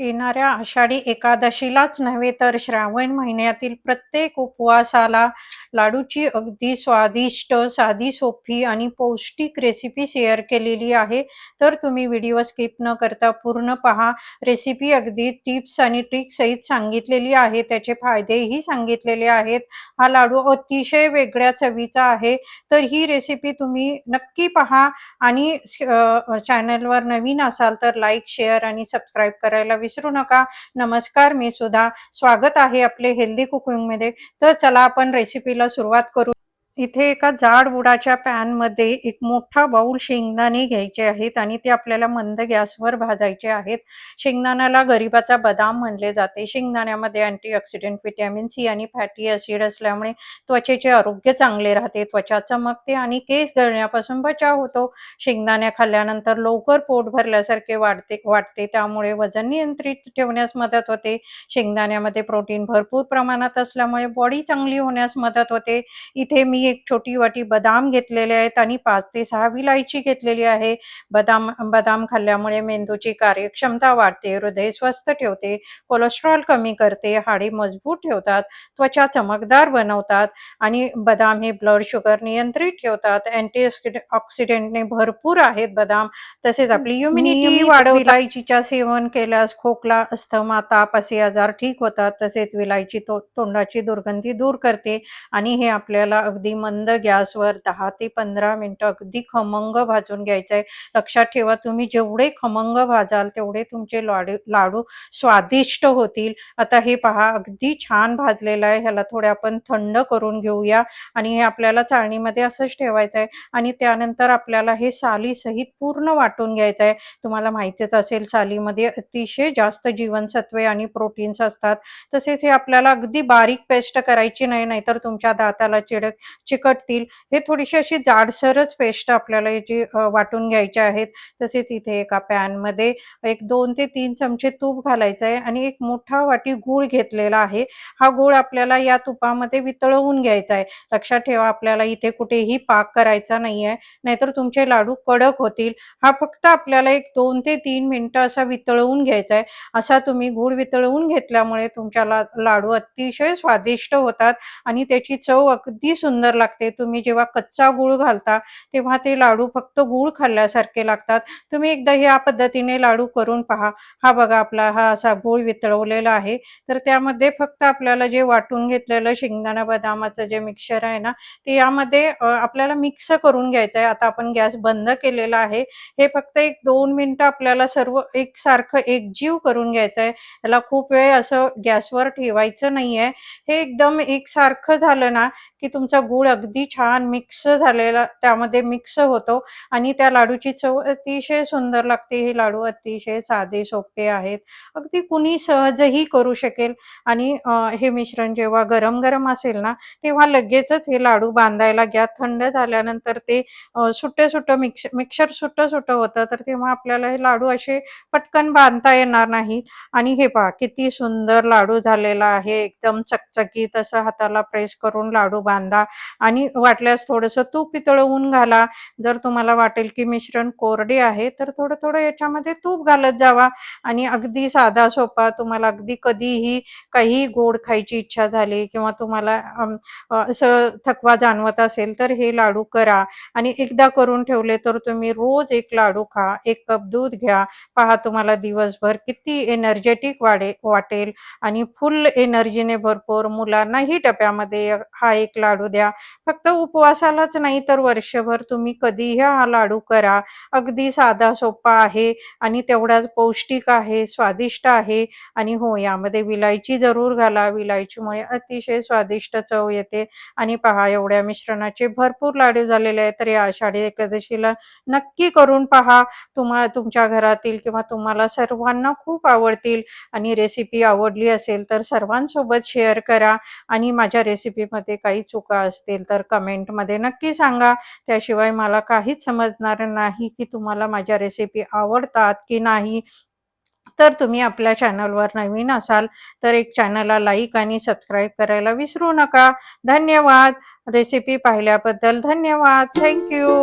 येणाऱ्या आषाढी एकादशीलाच नव्हे तर श्रावण महिन्यातील प्रत्येक उपवासाला लाडूची अगदी स्वादिष्ट साधी सोपी आणि पौष्टिक रेसिपी शेअर केलेली आहे. तर तुम्ही व्हिडिओ स्किप न करता पूर्ण पहा. रेसिपी अगदी टिप्स आणि ट्रिक्स सहित सांगितलेली आहे. त्याचे फायदेही सांगितलेले आहेत. हा लाडू अतिशय वेगळ्या चवीचा आहे. तर ही रेसिपी तुम्ही नक्की पहा आणि चॅनलवर नवीन असाल तर लाईक शेअर आणि सबस्क्राईब करायला विसरू नका. नमस्कार मी सुद्धा स्वागत आहे आपले हेल्दी कुकिंगमध्ये तर चला आपण रेसिपी सुरुवात करू इथे एका जाड बुडाच्या पॅनमध्ये एक मोठा बाऊल शेंगदाणे घ्यायचे आहेत आणि ते आपल्याला मंद गॅसवर भाजायचे आहेत. शेंगदाण्याला गरिबाचा बदाम म्हणले जाते. शेंगदाण्यामध्ये अँटीऑक्सिडंट व्हिटॅमिन सी आणि फॅटी ऍसिड असल्यामुळे त्वचेचे आरोग्य चांगले राहते. त्वचा चमकते आणि केस गळण्यापासून बचाव होतो. शेंगदाण्या खाल्ल्यानंतर लवकर पोट भरल्यासारखे वाढते वाटते त्यामुळे वजन नियंत्रित ठेवण्यास मदत होते. शेंगदाण्यामध्ये प्रोटीन भरपूर प्रमाणात असल्यामुळे बॉडी चांगली होण्यास मदत होते. इथे मी एक छोटी वाटी बदाम घेतलेले आहेत आणि पाच ते सहा विलायची घेतलेली आहे. बदाम बदाम खाल्ल्यामुळे मेंदूची कार्यक्षमता वाढते हृदय स्वस्थ ठेवते कोलेस्ट्रॉल कमी करते हाडे मजबूत ठेवतात त्वचा चमकदार बनवतात आणि बदाम हे ब्लड शुगर नियंत्रित ठेवतात. अँटी ऑक्सिडेंटने भरपूर आहेत बदाम. तसेच आपली इम्युनिटी वाढव विलायचीच्या सेवन केल्यास खोकला अस्थमा ताप असे आजार ठीक होतात. तसेच विलायची तो तोंडाची दुर्गंधी दूर करते आणि हे आपल्याला अगदी मंद गॅसवर दहा ते पंधरा मिनटं अगदी खमंग भाजून घ्यायचं आहे लक्षात ठेवा तुम्ही जेवढे खमंग भाजाल तेवढे तुमचे लाडू लाडू स्वादिष्ट होतील. आता हे पहा अगदी छान भाजलेलं आहे. ह्याला थोडे आपण थंड करून घेऊया. आणि हे आपल्याला चाळणीमध्ये असंच ठेवायचं आहे आणि त्यानंतर आपल्याला हे साली सहित पूर्ण वाटून घ्यायचं आहे तुम्हाला माहितीच असेल सालीमध्ये अतिशय जास्त जीवनसत्वे आणि प्रोटीन्स असतात. तसेच हे आपल्याला अगदी बारीक पेस्ट करायची नाही नाहीतर तुमच्या दाताला चिडक चिकटतील. हे थोडीशी अशी जाडसरच पेस्ट आपल्याला याची वाटून घ्यायची आहेत. तसेच इथे एका पॅनमध्ये एक दोन ते तीन चमचे तूप घालायचं आहे आणि एक मोठा वाटी गूळ घेतलेला आहे. हा गूळ आपल्याला या तुपामध्ये वितळवून घ्यायचा आहे. लक्षात ठेवा आपल्याला इथे कुठेही पाक करायचा नाही आहे नाहीतर तुमचे लाडू कडक होतील. हा फक्त आपल्याला एक दोन ते तीन मिनटं असा वितळवून घ्यायचा आहे. असा तुम्ही गूळ वितळवून घेतल्यामुळे तुमच्या लाडू अतिशय स्वादिष्ट होतात आणि त्याची चव अगदी सुंदर लागते. तुम्ही जेव्हा कच्चा गूळ घालता तेव्हा ते लाडू फक्त गूळ खाल्ल्यासारखे लागतात. तुम्ही एकदा ह्या पद्धतीने लाडू करून पहा. हा बघा आपला हा असा गूळ वितळवलेला आहे. तर त्यामध्ये फक्त आपल्याला जे वाटून घेतलेलं शेंगदाणा बदामाचं जे मिक्सर आहे ना ते यामध्ये आपल्याला मिक्स करून घ्यायचं आहे आता आपण गॅस बंद केलेला आहे. हे फक्त एक दोन मिनिटं आपल्याला सर्व एकसारखं एकजीव करून घ्यायचं आहे याला खूप वेळ असं गॅसवर ठेवायचं नाहीये. हे एकदम एकसारखं झालं ना की तुमचा गूळ अगदी छान मिक्स झालेला त्यामध्ये मिक्स होतो. आणि त्या लाडूची चव अतिशय सुंदर लागते. हे लाडू अतिशय साधे सोपे आहेत. अगदी कुणी सहजही करू शकेल. आणि हे मिश्रण जेव्हा गरम गरम असेल ना तेव्हा लगेचच हे लाडू बांधायला घ्या. थंड झाल्यानंतर ते सुट्टे सुट्ट मिक्स मिक्सर सुट्ट सुट्ट होतं तर तेव्हा आपल्याला हे लाडू असे पटकन बांधता येणार नाही आणि हे पहा किती सुंदर लाडू झालेला आहे. एकदम चकचकीत असं हाताला प्रेस करून लाडू बांधा. आणि वाटल्यास थोडंसं तूप पितळवून घाला. जर तुम्हाला वाटेल की मिश्रण कोरडे आहे तर थोडं थोडं याच्यामध्ये तूप घालत जावा. आणि अगदी साधा सोपा तुम्हाला अगदी कधीही काही गोड खायची इच्छा झाली किंवा तुम्हाला असं थकवा जाणवत असेल तर हे लाडू करा. आणि एकदा करून ठेवले तर तुम्ही रोज एक लाडू खा. एक कप दूध घ्या. पहा तुम्हाला दिवसभर किती एनर्जेटिक वाढे वाटेल. आणि फुल एनर्जीने भरपूर मुलांनाही डब्यामध्ये हा एक लाडू द्या. फक्त उपवासालाच नाही तर वर्षभर तुम्ही कधीही हा लाडू करा. अगदी साधा सोपा आहे आणि तेवढाच पौष्टिक आहे स्वादिष्ट आहे. आणि हो यामध्ये विलायची जरूर घाला. विलायचीमुळे अतिशय स्वादिष्ट चव येते. आणि पहा एवढ्या मिश्रणाचे भरपूर लाडू झालेले आहेत. तर या आषाढी एकादशीला नक्की करून पहा. तुम्हा तुमच्या घरातील किंवा तुम्हाला सर्वांना खूप आवडतील. आणि रेसिपी आवडली असेल तर सर्वांसोबत शेअर करा. आणि माझ्या रेसिपीमध्ये काही चुका असतील असतील तर कमेंटमध्ये नक्की सांगा. त्याशिवाय मला काहीच समजणार नाही की तुम्हाला माझ्या रेसिपी आवडतात की नाही. तर तुम्ही आपल्या चॅनलवर नवीन असाल तर एक चॅनलला लाईक आणि सबस्क्राईब करायला विसरू नका. धन्यवाद. रेसिपी पाहिल्याबद्दल धन्यवाद. थँक्यू